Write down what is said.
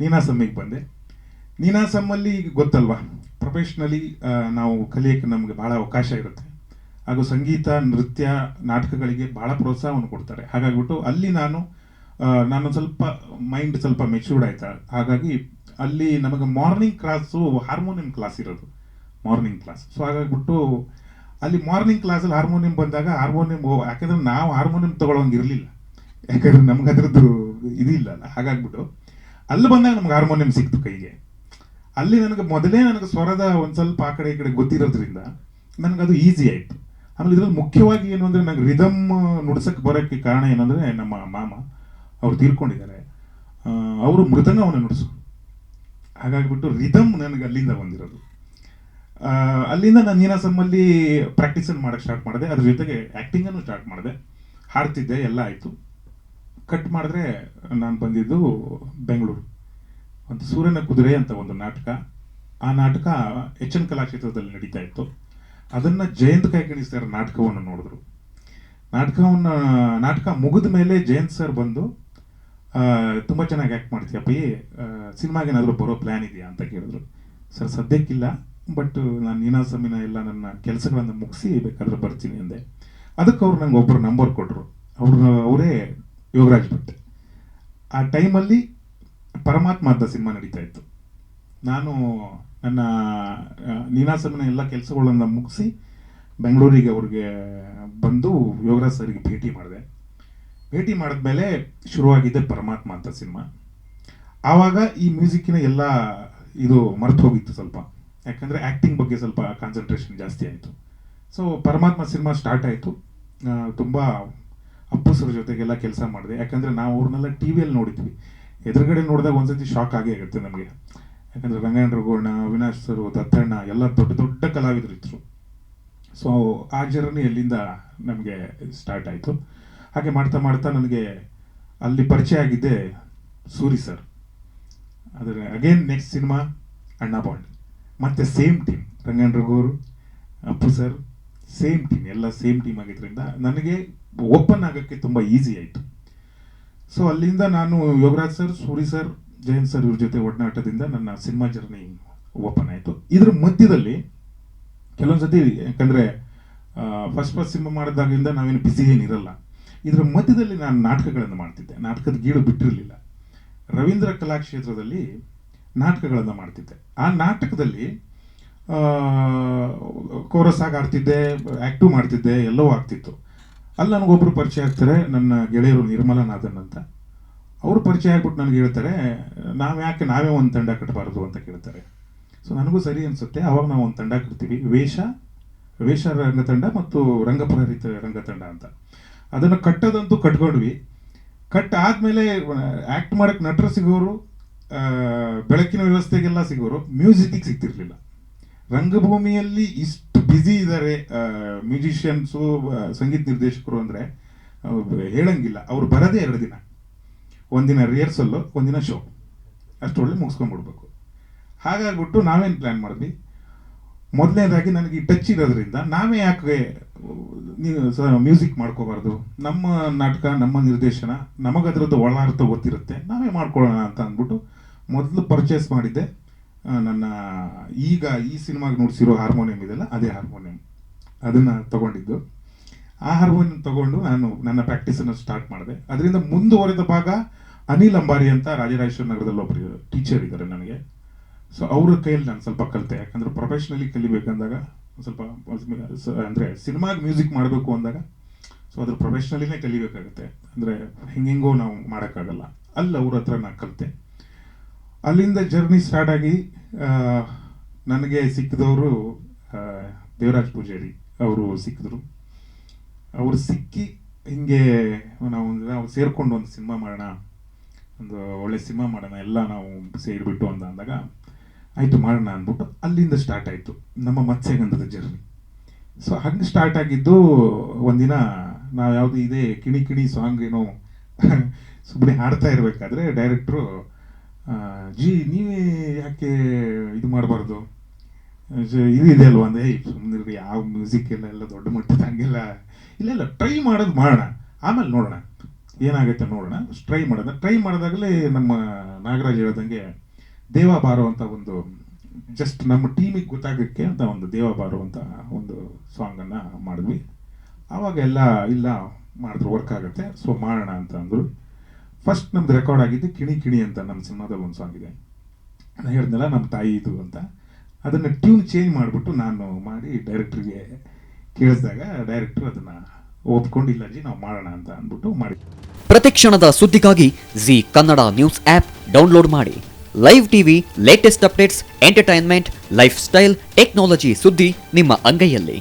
ನೀನಾಸಮ್ಮಿಗೆ ಬಂದೆ. ನೀನಾಸಮ್ಮಲ್ಲಿ ಗೊತ್ತಲ್ವಾ, ಪ್ರೊಫೆಷ್ನಲಿ ನಾವು ಕಲಿಯೋಕ್ಕೆ ನಮಗೆ ಭಾಳ ಅವಕಾಶ ಇರುತ್ತೆ. ಹಾಗೂ ಸಂಗೀತ, ನೃತ್ಯ, ನಾಟಕಗಳಿಗೆ ಭಾಳ ಪ್ರೋತ್ಸಾಹವನ್ನು ಕೊಡ್ತಾರೆ. ಹಾಗಾಗ್ಬಿಟ್ಟು ಅಲ್ಲಿ ನಾನು ನಾನು ಸ್ವಲ್ಪ ಮೈಂಡ್ ಸ್ವಲ್ಪ ಮೆಚ್ಯೂರ್ಡ್ ಆಯ್ತಾ? ಹಾಗಾಗಿ ಅಲ್ಲಿ ನಮಗೆ ಮಾರ್ನಿಂಗ್ ಕ್ಲಾಸು, ಹಾರ್ಮೋನಿಯಂ ಕ್ಲಾಸ್ ಇರೋದು. Morning class. ಸೊ, ಹಾಗಾಗ್ಬಿಟ್ಟು ಅಲ್ಲಿ ಮಾರ್ನಿಂಗ್ ಕ್ಲಾಸಲ್ಲಿ ಹಾರ್ಮೋನಿಯಂ ಬಂದಾಗ ಹಾರ್ಮೋನಿಯಂ ಯಾಕೆಂದ್ರೆ ನಾವು ಹಾರ್ಮೋನಿಯಂ ತಗೊಳ್ಳೋಂಗೆ ಇರಲಿಲ್ಲ ಯಾಕಂದ್ರೆ ನಮ್ಗೆ ಅದರದ್ದು ಇದಿಲ್ಲ ಹಾಗಾಗ್ಬಿಟ್ಟು ಅಲ್ಲಿ ಬಂದಾಗ ನಮ್ಗೆ ಹಾರ್ಮೋನಿಯಂ ಸಿಕ್ತು ಕೈಗೆ. ಅಲ್ಲಿ ನನಗೆ ಮೊದಲೇ ನನಗೆ ಸ್ವರದ ಒಂದು ಸ್ವಲ್ಪ ಆ ಕಡೆ ಈ ಕಡೆ ಗೊತ್ತಿರೋದ್ರಿಂದ ನನಗದು ಈಸಿ ಆಯಿತು. ಆಮೇಲೆ ಇದ್ರಲ್ಲಿ ಮುಖ್ಯವಾಗಿ ಏನು ಅಂದರೆ ನಂಗೆ ರಿದಮ್ ನುಡ್ಸಕ್ಕೆ ಬರೋಕ್ಕೆ ಕಾರಣ ಏನಂದರೆ ನಮ್ಮ ಮಾಮ ಅವ್ರು ತೀರ್ಕೊಂಡಿದ್ದಾರೆ. ಅವರು ಮೃದಂಗವನ್ನು ನುಡಿಸು. ಹಾಗಾಗಿಬಿಟ್ಟು ರಿದಮ್ ನನಗೆ ಅಲ್ಲಿಂದ ಬಂದಿರೋದು. ಅಲ್ಲಿಂದ ನಾನು ನೀನಾಸಮ್ಮಲ್ಲಿ ಪ್ರಾಕ್ಟೀಸನ್ನು ಮಾಡೋಕ್ಕೆ ಸ್ಟಾರ್ಟ್ ಮಾಡಿದೆ. ಅದ್ರ ಜೊತೆಗೆ ಆ್ಯಕ್ಟಿಂಗನ್ನು ಸ್ಟಾರ್ಟ್ ಮಾಡಿದೆ. ಹಾಡ್ತಿದ್ದೆ, ಎಲ್ಲ ಆಯಿತು. ಕಟ್ ಮಾಡಿದ್ರೆ ನಾನು ಬಂದಿದ್ದು ಬೆಂಗಳೂರು. ಒಂದು ಸೂರ್ಯನ ಕುದುರೆ ಅಂತ ಒಂದು ನಾಟಕ. ಆ ನಾಟಕ ಎಚ್ ಎನ್ ಕಲಾಕ್ಷೇತ್ರದಲ್ಲಿ ನಡೀತಾ ಇತ್ತು. ಅದನ್ನು ಜಯಂತ್ ಕೈಕಣಿ ಸರ್ ನಾಟಕವನ್ನು ನೋಡಿದ್ರು. ನಾಟಕವನ್ನು, ನಾಟಕ ಮುಗಿದ ಮೇಲೆ ಜಯಂತ್ ಸರ್ ಬಂದು ತುಂಬ ಚೆನ್ನಾಗಿ ಆ್ಯಕ್ಟ್ ಮಾಡ್ತೀಯಪ್ಪಿ ಸಿನಿಮಾಗೆ ಏನಾದರೂ ಬರೋ ಪ್ಲ್ಯಾನ್ ಇದೆಯಾ ಅಂತ ಕೇಳಿದ್ರು. ಸರ್, ಸದ್ಯಕ್ಕಿಲ್ಲ ಬಟ್ ನಾನು ನೀನಾಸಮಿನ ಎಲ್ಲ ನನ್ನ ಕೆಲಸಗಳನ್ನು ಮುಗಿಸಿ ಬೇಕಾದ್ರೆ ಬರ್ತೀನಿ ಅಂದೆ. ಅದಕ್ಕೆ ಅವ್ರು ನಂಗೆ ಒಬ್ಬರು ನಂಬರ್ ಕೊಟ್ಟರು ಅವರು, ಅವರೇ ಯೋಗರಾಜ್ ಭಟ್ ಆ ಟೈಮಲ್ಲಿ ಪರಮಾತ್ಮ ಅಂತ ಸಿನಿಮಾ ನಡೀತಾ ಇತ್ತು. ನಾನು ನನ್ನ ನೀನಾಸಮನ ಎಲ್ಲ ಕೆಲಸಗಳನ್ನು ಮುಗಿಸಿ ಬೆಂಗಳೂರಿಗೆ ಅವ್ರಿಗೆ ಬಂದು ಯೋಗರಾಜ್ ಸರ್ಗೆ ಭೇಟಿ ಮಾಡಿದೆ. ಭೇಟಿ ಮಾಡಿದ್ಮೇಲೆ ಶುರುವಾಗಿದ್ದೆ ಪರಮಾತ್ಮ ಅಂತ ಸಿನಿಮಾ. ಆವಾಗ ಈ ಮ್ಯೂಸಿಕ್ಕಿನ ಎಲ್ಲ ಇದು ಮರೆತು ಹೋಗಿತ್ತು ಸ್ವಲ್ಪ. ಯಾಕಂದರೆ ಆ್ಯಕ್ಟಿಂಗ್ ಬಗ್ಗೆ ಸ್ವಲ್ಪ ಕಾನ್ಸಂಟ್ರೇಷನ್ ಜಾಸ್ತಿ ಆಯಿತು. ಸೊ ಪರಮಾತ್ಮ ಸಿನಿಮಾ ಸ್ಟಾರ್ಟ್ ಆಯಿತು. ತುಂಬ ಅಪ್ಪು ಸರ್ ಜೊತೆಗೆಲ್ಲ ಕೆಲಸ ಮಾಡಿದೆ. ಯಾಕಂದರೆ ನಾವು ಅವ್ರನ್ನೆಲ್ಲ ಟಿ ವಿಯಲ್ಲಿ ನೋಡಿದ್ವಿ. ಎದುರುಗಡೆ ನೋಡಿದಾಗ ಒಂದ್ಸತಿ ಶಾಕ್ ಆಗೇ ಆಗುತ್ತೆ ನಮಗೆ. ಯಾಕಂದರೆ ರಂಗಾಯಣ ರಘುವಣ್ಣ ಅವಿನಾಶ್ ಸರ್, ದತ್ತಣ್ಣ ಎಲ್ಲ ದೊಡ್ಡ ದೊಡ್ಡ ಕಲಾವಿದರು ಇದ್ರು. ಸೊ ಆ ಜರ್ನಿ ಅಲ್ಲಿಂದ ನಮಗೆ ಸ್ಟಾರ್ಟ್ ಆಯಿತು. ಹಾಗೆ ಮಾಡ್ತಾ ಮಾಡ್ತಾ ನನಗೆ ಅಲ್ಲಿ ಪರಿಚಯ ಆಗಿದ್ದೆ ಸೂರಿ ಸರ್. ಅದರ ಅಗೇನ್ ನೆಕ್ಸ್ಟ್ ಸಿನಿಮಾ ಅಣ್ಣ ಬಾಂಡ್ ಮತ್ತೆ ಸೇಮ್ ಟೀಮ್ ರಘೋರ್ ಅಪ್ಪು ಸರ್ ಸೇಮ್ ಟೀಮ್ ಎಲ್ಲ ಸೇಮ್ ಟೀಮ್ ಆಗಿದ್ದರಿಂದ ನನಗೆ ಓಪನ್ ಆಗೋಕ್ಕೆ ತುಂಬ ಈಸಿ ಆಯಿತು. ಸೊ ಅಲ್ಲಿಂದ ನಾನು Yogaraj sir Suri sir Jayanth sir ಇವ್ರ ಜೊತೆ ಒಡನಾಟದಿಂದ ನನ್ನ ಸಿನಿಮಾ ಜರ್ನಿ ಓಪನ್ ಆಯಿತು. ಇದ್ರ ಮಧ್ಯದಲ್ಲಿ ಕೆಲವೊಂದು ಸತಿ ಯಾಕಂದರೆ ಫಸ್ಟ್ ಫಸ್ಟ್ ಸಿನಿಮಾ ಮಾಡಿದಾಗಿಂದ ನಾವೇನು ಬಿಸಿ ಏನಿರಲ್ಲ ಇದರ ಮಧ್ಯದಲ್ಲಿ ನಾನು ನಾಟಕಗಳನ್ನು ಮಾಡ್ತಿದ್ದೆ. ನಾಟಕದ ಗೀಳು ಬಿಟ್ಟಿರಲಿಲ್ಲ. ರವೀಂದ್ರ ಕಲಾಕ್ಷೇತ್ರದಲ್ಲಿ ನಾಟಕಗಳನ್ನು ಮಾಡ್ತಿದ್ದೆ. ಆ ನಾಟಕದಲ್ಲಿ ಕೋರಸ್ ಆಗಿ ಆಡ್ತಿದ್ದೆ ಆ್ಯಕ್ಟು ಮಾಡ್ತಿದ್ದೆ, ಎಲ್ಲವೂ ಆಗ್ತಿತ್ತು. ಅಲ್ಲಿ ನನಗೊಬ್ಬರು ಪರಿಚಯ ಆಗ್ತಾರೆ, ನನ್ನ ಗೆಳೆಯರು ನಿರ್ಮಲನಾಥನ್ ಅಂತ. ಅವರು ಪರಿಚಯ ಆಗ್ಬಿಟ್ಟು ನನಗೆ ಹೇಳ್ತಾರೆ, ನಾವು ಯಾಕೆ, ನಾವೇ ಒಂದು ತಂಡ ಕಟ್ಟಬಾರ್ದು ಅಂತ ಕೇಳ್ತಾರೆ. ಸೊ ನನಗೂ ಸರಿ ಅನಿಸುತ್ತೆ. ಅವಾಗ ನಾವು ಒಂದು ತಂಡ ಕಟ್ತೀವಿ. ವೇಷ ವೇಷ ರಂಗತಂಡ ಮತ್ತು ರಂಗಪ್ರಹರಿತ ರಂಗತಂಡ ಅಂತ. ಅದನ್ನು ಕಟ್ಟೋದಂತೂ ಕಟ್ಕೊಂಡ್ವಿ. ಕಟ್ ಆದಮೇಲೆ ಆ್ಯಕ್ಟ್ ಮಾಡೋಕ್ಕೆ ನಟರು ಸಿಗೋರು ಬೆಳಕಿನ ವ್ಯವಸ್ಥೆಗೆಲ್ಲ ಸಿಗೋರು, ಮ್ಯೂಸಿಕ್ಕಿಗೆ ಸಿಗ್ತಿರಲಿಲ್ಲ. ರಂಗಭೂಮಿಯಲ್ಲಿ ಇಷ್ಟು ಬ್ಯುಸಿ ಇದ್ದಾರೆ ಮ್ಯೂಸಿಷಿಯನ್ಸು ಸಂಗೀತ ನಿರ್ದೇಶಕರು ಅಂದರೆ ಹೇಳಂಗಿಲ್ಲ. ಅವ್ರು ಬರೋದೇ ಎರಡು ದಿನ. ಒಂದಿನ ರಿಹರ್ಸಲ್ಲು ಒಂದಿನ ಶೋ ಅಷ್ಟೊಳ್ಳೆ ಮುಗಿಸ್ಕೊಂಡ್ಬಿಡ್ಬೇಕು ಹಾಗಾಗ್ಬಿಟ್ಟು ನಾವೇನು ಪ್ಲ್ಯಾನ್ ಮಾಡಿದ್ವಿ? ಮೊದಲನೇದಾಗಿ ನನಗೆ ಈ ಟಚ್ ಇರೋದ್ರಿಂದ ನಾವೇ ಯಾಕೆ ಮ್ಯೂಸಿಕ್ ಮಾಡ್ಕೋಬಾರ್ದು? ನಮ್ಮ ನಾಟಕ, ನಮ್ಮ ನಿರ್ದೇಶನ, ನಮಗದ್ರದ್ದು ಒಳಾರ್ಥ ಗೊತ್ತಿರುತ್ತೆ. ನಾವೇ ಮಾಡ್ಕೊಳ್ಳೋಣ ಅಂತ ಅಂದ್ಬಿಟ್ಟು ಮೊದಲು ಪರ್ಚೇಸ್ ಮಾಡಿದ್ದೆ. ನನ್ನ ಈಗ ಈ ಸಿನಿಮಾಗೆ ನೋಡಿಸಿರೋ ಹಾರ್ಮೋನಿಯಂ ಇದೆಲ್ಲ ಅದೇ ಹಾರ್ಮೋನಿಯಂ. ಅದನ್ನು ತಗೊಂಡಿದ್ದು. ಆ ಹಾರ್ಮೋನಿಯಂ ತಗೊಂಡು ನಾನು ನನ್ನ ಪ್ರಾಕ್ಟೀಸನ್ನು ಸ್ಟಾರ್ಟ್ ಮಾಡಿದೆ. ಅದರಿಂದ ಮುಂದುವರೆದ ಭಾಗ ಅನಿಲ್ ಅಂಬಾರಿ ಅಂತ ರಾಜರಾಜೇಶ್ವರ ನಗರದಲ್ಲಿ ಒಬ್ಬರು ಟೀಚರ್ ಇದ್ದಾರೆ ನನಗೆ. ಸೊ ಅವ್ರ ಕೈಯಲ್ಲಿ ನಾನು ಸ್ವಲ್ಪ ಕಲಿತೆ. ಯಾಕಂದರೆ ಪ್ರೊಫೆಷ್ನಲಿ ಕಲಿಬೇಕಂದಾಗ ಸ್ವಲ್ಪ ಅಂದ್ರೆ ಸಿನಿಮಾಗೆ ಮ್ಯೂಸಿಕ್ ಮಾಡಬೇಕು ಅಂದಾಗ ಸೊ ಅದ್ರ ಪ್ರೊಫೆಷ್ನಲಿನೇ ಕಲಿಬೇಕಾಗುತ್ತೆ. ಅಂದರೆ ಹೆಂಗೆಂಗೋ ನಾವು ಮಾಡೋಕ್ಕಾಗಲ್ಲ. ಅಲ್ಲಿ, ಅವ್ರ ಹತ್ರ ನಾನು ಕಲಿತೆ. ಅಲ್ಲಿಂದ ಜರ್ನಿ ಸ್ಟಾರ್ಟ್ ಆಗಿ ನನಗೆ ಸಿಕ್ಕಿದವರು ದೇವರಾಜ್ ಪೂಜಾರಿ ಅವರು ಸಿಕ್ಕಿದ್ರು. ಅವರು ಸಿಕ್ಕಿ ಹಿಂಗೆ ನಾವು ನಾವು ಸೇರಿಕೊಂಡು ಒಂದು ಸಿನಿಮಾ ಮಾಡೋಣ, ಒಂದು ಒಳ್ಳೆ ಸಿನಿಮಾ ಮಾಡೋಣ, ಎಲ್ಲ ನಾವು ಸೇರಿಬಿಟ್ಟು ಅಂತ ಅಂದಾಗ, ಆಯಿತು ಮಾಡೋಣ ಅಂದ್ಬಿಟ್ಟು ಅಲ್ಲಿಂದ ಸ್ಟಾರ್ಟ್ ಆಯಿತು, ನಮ್ಮ ಮತ್ಸ್ಯಗಂಧದ ಜರ್ನಿ. ಸೊ ಹಂಗೆ ಸ್ಟಾರ್ಟ್ ಆಗಿದ್ದು ಒಂದಿನ ನಾವು ಯಾವುದು ಇದೇ ಕಿಣಿ ಕಿಣಿ ಸಾಂಗ್ ಏನೋ ಸುಮ್ಮನೆ ಹಾಡ್ತಾ ಇರಬೇಕಾದ್ರೆ ಡೈರೆಕ್ಟ್ರು ಜಿ, ನೀವೇ ಯಾಕೆ ಇದು ಮಾಡಬಾರ್ದು? ಇದು ಇದೆ ಅಲ್ವಾ ಅಂದರೆ ಸುಮ್ಮನೆ ಯಾವ ಮ್ಯೂಸಿಕ್ ಎಲ್ಲ ಎಲ್ಲ ದೊಡ್ಡ ಮಟ್ಟದ ಹಂಗೆಲ್ಲ ಇಲ್ಲ ಇಲ್ಲ ಟ್ರೈ ಮಾಡೋದು ಮಾಡೋಣ. ಆಮೇಲೆ ನೋಡೋಣ. ಏನಾಗುತ್ತೆ ನೋಡೋಣ. ಟ್ರೈ ಮಾಡೋದು ಟ್ರೈ ಮಾಡಿದಾಗಲೇ ನಮ್ಮ ನಾಗರಾಜ್ ಹೇಳ್ದಂಗೆ ದೇವ ಬಾರೋ ಅಂತ ಒಂದು ಜಸ್ಟ್ ನಮ್ಮ ಟೀಮಿಗೆ ಗೊತ್ತಾಗಕ್ಕೆ ಅಂತ ಒಂದು ದೇವ ಬಾರೋ ಅಂತ ಒಂದು ಸಾಂಗನ್ನು ಮಾಡಿದ್ವಿ. ಆವಾಗ ಎಲ್ಲ, ಇಲ್ಲ, ಮಾಡಿದ್ರು ವರ್ಕ್ ಆಗುತ್ತೆ. ಸೊ ಮಾಡೋಣ ಅಂತ ಅಂದರು. ಫಸ್ಟ್ ನಮ್ದು ರೆಕಾರ್ಡ್ ಆಗಿದ್ದು ಕಿಣಿ ಕಿಣಿ ಅಂತ ನಮ್ಮ ಸಿನಿಮಾದಲ್ಲಿ ಒಂದು ಸಾಂಗ್ ಇದೆ. ನಾನು ಹೇಳಿದ್ನಲ್ಲ ನಮ್ಮ ತಾಯಿ ಇದು ಅಂತ. ಅದನ್ನು ಟ್ಯೂನ್ ಚೇಂಜ್ ಮಾಡಿಬಿಟ್ಟು ನಾನು ಮಾಡಿ ಡೈರೆಕ್ಟ್ರಿಗೆ ಕೇಳಿಸಿದಾಗ ಡೈರೆಕ್ಟ್ರು ಅದನ್ನು ಒಪ್ಕೊಂಡಿಲ್ಲ ಜಿ ನಾವು ಮಾಡೋಣ ಅಂತ ಅಂದ್ಬಿಟ್ಟು ಮಾಡಿ. ಪ್ರತಿಕ್ಷಣದ ಸುದ್ದಿಗಾಗಿ Zee Kannada news app download ಮಾಡಿ. Live TV latest updates entertainment lifestyle technology ಸುದ್ದಿ ನಿಮ್ಮ ಅಂಗೈಯಲ್ಲಿ.